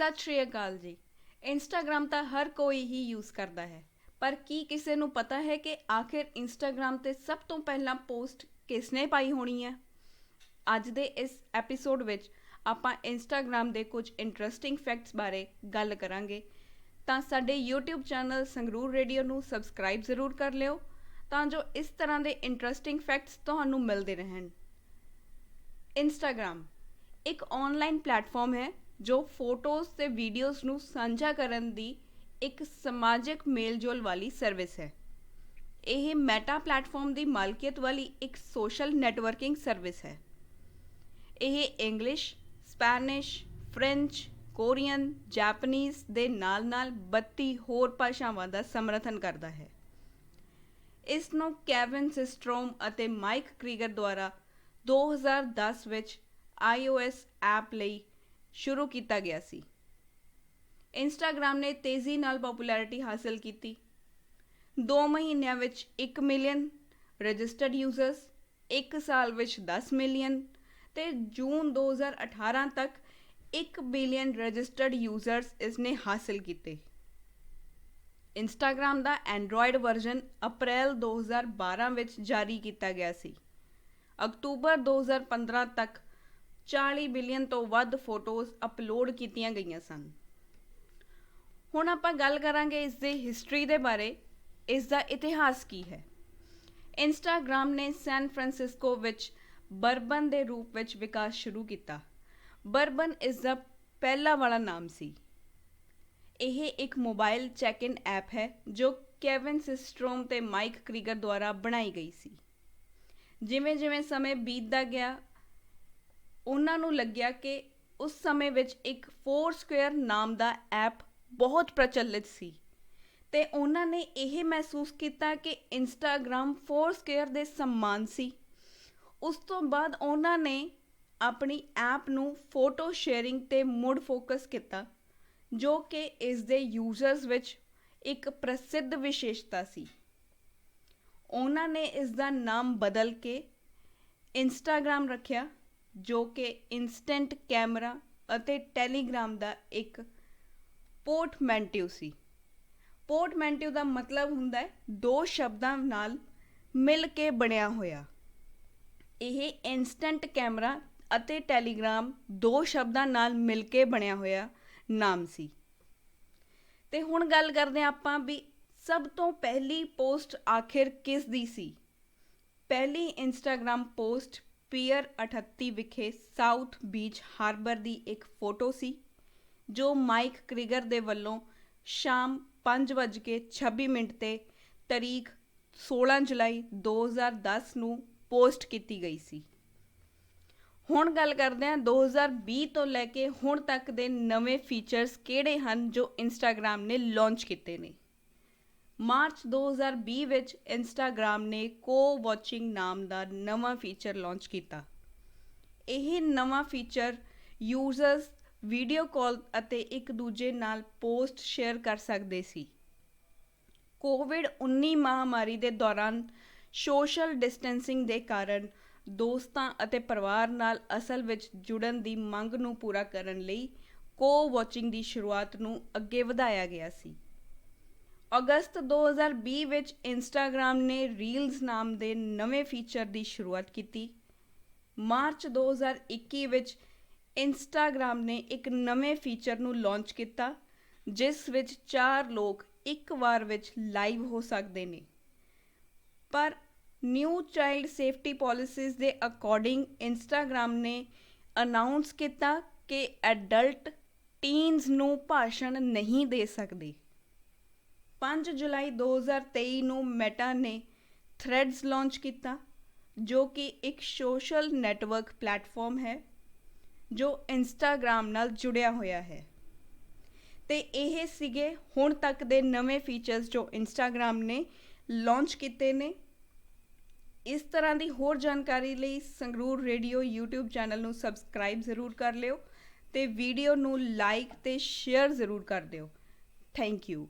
ਸਤਿ ਸ਼੍ਰੀ ਅਕਾਲ ਜੀ। ਇੰਸਟਾਗ੍ਰam ਤਾਂ ਹਰ ਕੋਈ ਹੀ ਯੂਜ਼ ਕਰਦਾ ਹੈ। ਪਰ ਕੀ ਕਿਸੇ ਨੂੰ ਪਤਾ ਹੈ ਕਿ ਆਖਿਰ ਇੰਸਟਾਗ੍ਰam ਤੇ ਸਭ ਤੋਂ ਪਹਿਲਾਂ ਪੋਸਟ ਕਿਸਨੇ ਪਾਈ ਹੋਣੀ ਹੈ? ਅੱਜ ਦੇ ਇਸ ਐਪੀਸੋਡ ਵਿੱਚ ਆਪਾਂ ਇੰਸਟਾਗ੍ਰam ਦੇ ਕੁਝ ਇੰਟਰਸਟਿੰਗ ਫੈਕਟਸ ਬਾਰੇ ਗੱਲ ਕਰਾਂਗੇ। ਤਾਂ ਸਾਡੇ YouTube ਚੈਨਲ ਸੰਗਰੂਰ ਰੇਡੀਓ ਨੂੰ ਸਬਸਕ੍ਰਾਈਬ ਜ਼ਰੂਰ ਕਰ ਲਿਓ। ਤਾਂ ਜੋ ਇਸ ਤਰ੍ਹਾਂ ਦੇ ਇੰਟਰਸਟਿੰਗ ਫੈਕਟਸ ਤੁਹਾਨੂੰ ਮਿਲਦੇ ਰਹਿਣ। ਇੰਸਟਾਗ੍ਰam ਇੱਕ ਆਨਲਾਈਨ ਪਲੇਟਫਾਰਮ ਹੈ। ਜੋ ਫੋਟੋਜ਼ ਤੇ ਵੀਡੀਓਜ਼ ਨੂੰ ਸਾਂਝਾ ਕਰਨ ਦੀ ਇੱਕ ਸਮਾਜਿਕ ਮੇਲਜੋਲ ਵਾਲੀ ਸਰਵਿਸ ਹੈ। ਇਹ ਮੈਟਾ ਪਲੇਟਫਾਰਮ ਦੀ ਮਾਲਕੀਅਤ ਵਾਲੀ ਇੱਕ ਸੋਸ਼ਲ ਨੈਟਵਰਕਿੰਗ ਸਰਵਿਸ ਹੈ। ਇਹ English Spanish French Korean Japanese ਦੇ ਨਾਲ-ਨਾਲ 32 ਹੋਰ ਭਾਸ਼ਾਵਾਂ ਦਾ ਸਮਰਥਨ ਕਰਦਾ ਹੈ। ਇਸ ਨੂੰ ਕੈਵਿਨ ਸਿਸਟਰੋਮ ਅਤੇ ਮਾਈਕ ਕ੍ਰੀਗਰ ਦੁਆਰਾ 2010 ਵਿੱਚ iOS ਐਪ ਲਈ ਸ਼ੁਰੂ ਕੀਤਾ ਗਿਆ ਸੀ। ਇੰਸਟਾਗ੍ਰam ਨੇ ਤੇਜ਼ੀ ਨਾਲ ਪਪੂਲੈਰਿਟੀ ਹਾਸਲ ਕੀਤੀ। 2 ਮਹੀਨਿਆਂ ਵਿੱਚ 1 ਮਿਲੀਅਨ ਰਜਿਸਟਰਡ ਯੂਜ਼ਰਸ 1 ਸਾਲ ਵਿੱਚ 10 ਮਿਲੀਅਨ ਤੇ ਜੂਨ 2018 ਤੱਕ 1 ਬਿਲੀਅਨ ਰਜਿਸਟਰਡ ਯੂਜ਼ਰਸ ਇਸ ਨੇ ਹਾਸਲ ਕੀਤੇ। ਇੰਸਟਾਗ੍ਰam ਦਾ ਐਂਡਰੋਇਡ ਵਰਜ਼ਨ ਅਪ੍ਰੈਲ 2012 ਵਿੱਚ ਜਾਰੀ ਕੀਤਾ ਗਿਆ ਸੀ। ਅਕਤੂਬਰ 2015 ਤੱਕ 40 ਬਿਲੀਅਨ ਤੋਂ ਵੱਧ ਫੋਟੋਜ਼ ਅਪਲੋਡ ਕੀਤੀਆਂ ਗਈਆਂ ਸਨ। ਹੁਣ ਆਪਾਂ ਗੱਲ ਕਰਾਂਗੇ ਇਸ ਦੀ ਹਿਸਟਰੀ ਦੇ ਬਾਰੇ। ਇਸ ਦਾ ਇਤਿਹਾਸ ਕੀ ਹੈ? ਇੰਸਟਾਗ੍ਰam ਨੇ ਸੈਨ ਫਰਾਂਸਿਸਕੋ ਵਿੱਚ ਬਰਬਨ ਦੇ ਰੂਪ ਵਿੱਚ ਵਿਕਾਸ ਸ਼ੁਰੂ ਕੀਤਾ। ਬਰਬਨ ਇਸ ਦਾ ਪਹਿਲਾ ਵਾਲਾ ਨਾਮ ਸੀ। ਇਹ ਇੱਕ ਮੋਬਾਈਲ ਚੈੱਕ ਇਨ ਐਪ ਹੈ ਜੋ ਕੇਵਿਨ ਸਿਸਟਰੋਮ ਤੇ ਮਾਈਕ ਕ੍ਰੀਗਰ ਦੁਆਰਾ ਬਣਾਈ ਗਈ ਸੀ। ਜਿਵੇਂ ਜਿਵੇਂ ਸਮੇਂ ਬੀਤਦਾ ਗਿਆ ਉਹਨਾਂ ਨੂੰ ਲੱਗਿਆ ਕਿ ਉਸ ਸਮੇਂ ਵਿੱਚ ਇੱਕ ਫੋਰ ਸਕੁਅਰ ਨਾਮ ਦਾ ਐਪ ਬਹੁਤ ਪ੍ਰਚਲਿਤ ਸੀ ਤੇ ਉਹਨਾਂ ਨੇ ਇਹ ਮਹਿਸੂਸ ਕੀਤਾ ਕਿ ਇੰਸਟਾਗ੍ਰam ਫੋਰ ਸਕੁਅਰ ਦੇ ਸਮਾਨ ਸੀ। ਉਸ ਤੋਂ ਬਾਅਦ ਉਹਨਾਂ ਨੇ ਆਪਣੀ ਐਪ ਨੂੰ ਫੋਟੋ ਸ਼ੇਅਰਿੰਗ ਤੇ ਮੁੜ ਫੋਕਸ ਕੀਤਾ, ਜੋ ਕਿ ਇਸ ਦੇ ਯੂਜ਼ਰਸ ਵਿੱਚ ਇੱਕ ਪ੍ਰਸਿੱਧ ਵਿਸ਼ੇਸ਼ਤਾ ਸੀ। ਉਹਨਾਂ ਨੇ ਇਸ ਦਾ ਨਾਮ ਬਦਲ ਕੇ ਇੰਸਟਾਗ੍ਰam ਰੱਖਿਆ ਜੋ ਕਿ ਇੰਸਟੈਂਟ ਕੈਮਰਾ ਅਤੇ ਟੈਲੀਗ੍ਰਾਮ ਦਾ ਇੱਕ ਪੋਰਟਮੈਂਟਿਓ ਸੀ। ਪੋਰਟਮੈਂਟਿਓ ਦਾ ਮਤਲਬ ਹੁੰਦਾ ਹੈ ਦੋ ਸ਼ਬਦਾਂ ਨਾਲ ਮਿਲ ਕੇ ਬਣਿਆ ਹੋਇਆ। ਇਹ ਇਨਸਟੈਂਟ ਕੈਮਰਾ ਅਤੇ ਟੈਲੀਗ੍ਰਾਮ ਦੋ ਸ਼ਬਦਾਂ ਨਾਲ ਮਿਲ ਕੇ ਬਣਿਆ ਹੋਇਆ ਨਾਮ ਸੀ। ਤੇ ਹੁਣ ਗੱਲ ਕਰਦੇ ਆਪਾਂ ਵੀ ਸਭ ਤੋਂ ਪਹਿਲੀ ਪੋਸਟ ਆਖਿਰ ਕਿਸ ਦੀ ਸੀ? ਪਹਿਲੀ ਇੰਸਟਾਗ੍ਰam ਪੋਸਟ ਪੀਅਰ 38 ਵਿਖੇ ਸਾਊਥ ਬੀਚ ਹਾਰਬਰ ਦੀ ਇੱਕ ਫੋਟੋ ਸੀ, ਜੋ ਮਾਈਕ ਕ੍ਰਿਗਰ ਦੇ ਵੱਲੋਂ ਸ਼ਾਮ 5:26 ਮਿੰਟ ਤੇ ਤਾਰੀਖ 16 ਜੁਲਾਈ 2010 ਨੂੰ ਪੋਸਟ ਕੀਤੀ ਗਈ ਸੀ। ਹੁਣ ਗੱਲ ਕਰਦੇ ਹਾਂ 2020 ਤੋਂ ਲੈ ਕੇ ਹੁਣ ਤੱਕ ਦੇ ਨਵੇਂ ਫੀਚਰਸ ਕਿਹੜੇ ਹਨ ਜੋ ਇੰਸਟਾਗ੍ਰam ਨੇ ਲਾਂਚ ਕੀਤੇ ਨੇ? ਮਾਰਚ 2020 ਵਿੱਚ ਇੰਸਟਾਗ੍ਰਾਮ ਨੇ ਕੋ ਵਾਚਿੰਗ ਨਾਮ ਦਾ ਨਵਾਂ ਫੀਚਰ ਲਾਂਚ ਕੀਤਾ। ਇਹ ਨਵਾਂ ਫੀਚਰ ਯੂਜ਼ਰਸ, ਵੀਡੀਓ ਕਾਲ ਅਤੇ ਇੱਕ ਦੂਜੇ ਨਾਲ ਪੋਸਟ ਸ਼ੇਅਰ ਕਰ ਸਕਦੇ ਸੀ। ਕੋਵਿਡ-19 ਮਹਾਮਾਰੀ ਦੇ ਦੌਰਾਨ ਸੋਸ਼ਲ ਡਿਸਟੈਂਸਿੰਗ ਦੇ ਕਾਰਨ ਦੋਸਤਾਂ ਅਤੇ ਪਰਿਵਾਰ ਨਾਲ ਅਸਲ ਵਿੱਚ ਜੁੜਨ ਦੀ ਮੰਗ ਨੂੰ ਪੂਰਾ ਕਰਨ ਲਈ ਕੋ ਵਾਚਿੰਗ ਦੀ ਸ਼ੁਰੂਆਤ ਨੂੰ ਅੱਗੇ ਵਧਾਇਆ ਗਿਆ ਸੀ। ਅਗਸਤ 2020 ਵਿੱਚ ਇੰਸਟਾਗ੍ਰam ਨੇ ਰੀਲਸ ਨਾਮ ਦੇ ਨਵੇਂ ਫੀਚਰ ਦੀ ਸ਼ੁਰੂਆਤ ਕੀਤੀ। ਮਾਰਚ 2021 ਵਿੱਚ ਇੰਸਟਾਗ੍ਰam ਨੇ ਇੱਕ ਨਵੇਂ ਫੀਚਰ ਨੂੰ ਲਾਂਚ ਕੀਤਾ, ਜਿਸ ਵਿੱਚ 4 ਲੋਕ ਇੱਕ ਵਾਰ ਵਿੱਚ ਲਾਈਵ ਹੋ ਸਕਦੇ ਨੇ। ਪਰ ਨਿਊ ਚਾਈਲਡ ਸੇਫਟੀ ਪਾਲਿਸੀਜ਼ ਦੇ ਅਕੋਰਡਿੰਗ ਇੰਸਟਾਗ੍ਰam ਨੇ ਅਨਾਉਂਸ ਕੀਤਾ ਕਿ ਐਡਲਟ ਟੀਨਸ ਨੂੰ ਭਾਸ਼ਣ ਨਹੀਂ ਦੇ ਸਕਦੇ। 5 ਜੁਲਾਈ 2023 ਨੂੰ ਮੈਟਾ ਨੇ ਥ੍ਰੈਡਸ ਲਾਂਚ ਕੀਤਾ, ਜੋ ਕਿ ਇੱਕ ਸੋਸ਼ਲ ਨੈਟਵਰਕ ਪਲੇਟਫਾਰਮ ਹੈ, ਜੋ ਇੰਸਟਾਗ੍ਰam ਨਾਲ ਜੁੜਿਆ ਹੋਇਆ ਹੈ। ਤੇ ਇਹ ਸੀਗੇ ਹੁਣ ਤੱਕ ਦੇ ਨਵੇਂ ਫੀਚਰਸ ਜੋ ਇੰਸਟਾਗ੍ਰam ਨੇ ਲਾਂਚ ਕੀਤੇ ਨੇ। ਇਸ ਤਰ੍ਹਾਂ ਦੀ ਹੋਰ ਜਾਣਕਾਰੀ ਲਈ ਸੰਗਰੂਰ ਰੇਡੀਓ YouTube ਚੈਨਲ ਨੂੰ ਸਬਸਕ੍ਰਾਈਬ ਜ਼ਰੂਰ ਕਰ ਲਿਓ ਤੇ ਵੀਡੀਓ ਨੂੰ ਲਾਈਕ ਤੇ ਸ਼ੇਅਰ ਜ਼ਰੂਰ ਕਰ ਦਿਓ। Thank you